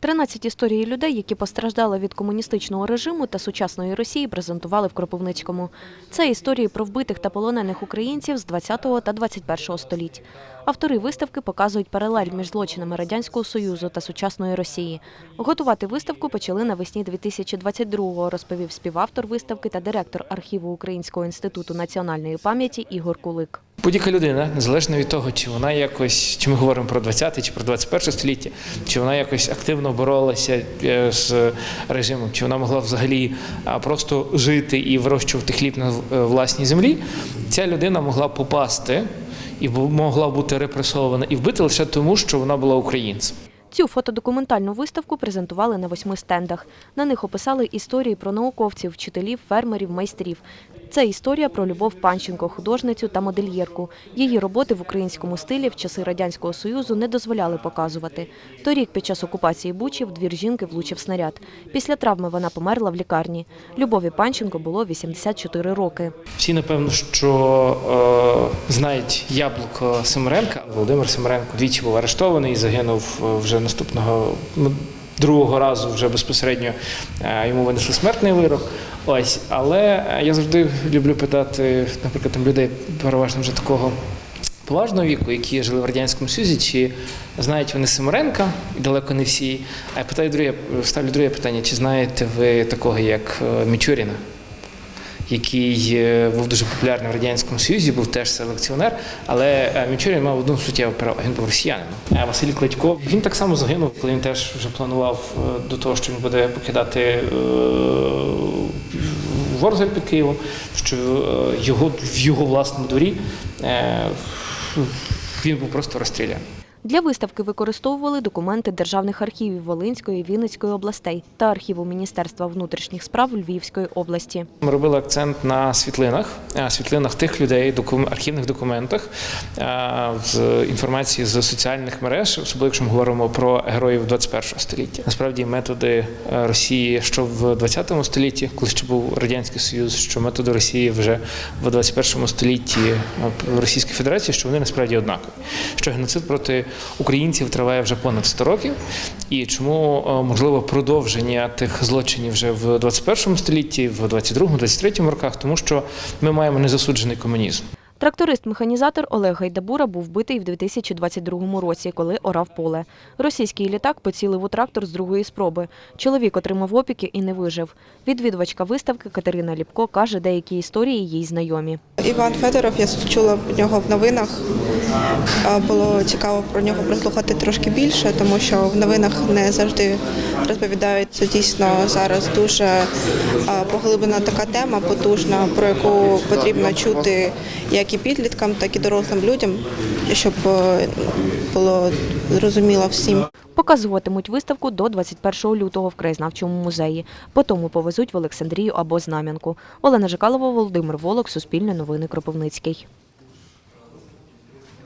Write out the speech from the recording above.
13 історій людей, які постраждали від комуністичного режиму та сучасної Росії, презентували в Кропивницькому. Це історії про вбитих та полонених українців з 20 та 21 століть. Автори виставки показують паралель між злочинами Радянського Союзу та сучасної Росії. Готувати виставку почали навесні 2022-го, розповів співавтор виставки та директор архіву Українського інституту національної пам'яті Ігор Кулик. Будь-яка людина, незалежно від того, чи вона якось, чи ми говоримо про 20 чи про 21 століття, чи вона якось активно боролася е, з режимом, чи вона могла взагалі просто жити і вирощувати хліб на е, власній землі, ця людина могла попасти і могла бути репресована і вбита лише тому, що вона була українцем. Цю фотодокументальну виставку презентували на восьми стендах. На них описали історії про науковців, вчителів, фермерів, майстрів. Це історія про Любов Панченко, художницю та модельєрку. Її роботи в українському стилі в часи Радянського Союзу не дозволяли показувати. Торік під час окупації Бучі в двір жінки влучив снаряд. Після травми вона померла в лікарні. Любові Панченко було 84 роки. Всі, напевно, що е, знають яблуко Семеренка. Володимир Семеренко двічі був арештований і загинув е, вже наступного ну, другого разу, вже безпосередньо е, йому винесли смертний вирок. Ось, але е, я завжди люблю питати, наприклад, там людей переважно вже такого. Поважного віку, які жили в радянському Союзі, чи знають вони Семеренка, і далеко не всі. А я питаю друге, ставлю друге питання: чи знаєте ви такого, як е, Мічуріна? Який е, був дуже популярний в радянському Союзі, був теж селекціонер, але е, Мічурін мав одну суттєву перевагу. Він був росіянином. А Василь Клитько він так само загинув, коли він теж вже планував е, до того, що він буде покидати е, Ворзель під Києвом, що е, його в його власному дворі е, він був просто розстріляний. Для виставки використовували документи державних архівів Волинської, Вінницької областей та архіву Міністерства внутрішніх справ Львівської області. Ми робили акцент на світлинах, світлинах тих людей, архівних документах з інформації з соціальних мереж, особливо якщо ми говоримо про героїв 21 століття. Насправді методи е, Росії, що в 20 столітті, коли ще був радянський Союз, що методи Росії вже в 21 столітті е, Російської Федерації, що вони насправді однакові. Що геноцид проти українців триває вже понад 100 років, і чому е, можливо продовження тих злочинів вже в 21 столітті, в 22-23 роках, тому що ми маємо незасуджений комунізм. Тракторист-механізатор Олег Гайдабура був вбитий в 2022 році, коли орав поле. Російський літак поцілив у трактор з другої спроби. Чоловік отримав опіки і не вижив. Відвідувачка виставки Катерина Ліпко каже, деякі історії їй знайомі. Іван Федоров, я чула про нього в новинах. Було цікаво про нього прослухати трошки більше, тому що в новинах не завжди розповідають. Це дійсно зараз дуже поглиблена така тема, потужна, про яку потрібно чути як і підліткам, так і дорослим людям, щоб е, було зрозуміло всім. Показуватимуть виставку до 21 лютого в краєзнавчому музеї. Потім повезуть в Олександрію або Знам'янку. Олена Жикалова, Володимир Волок, Суспільне новини Кропивницький.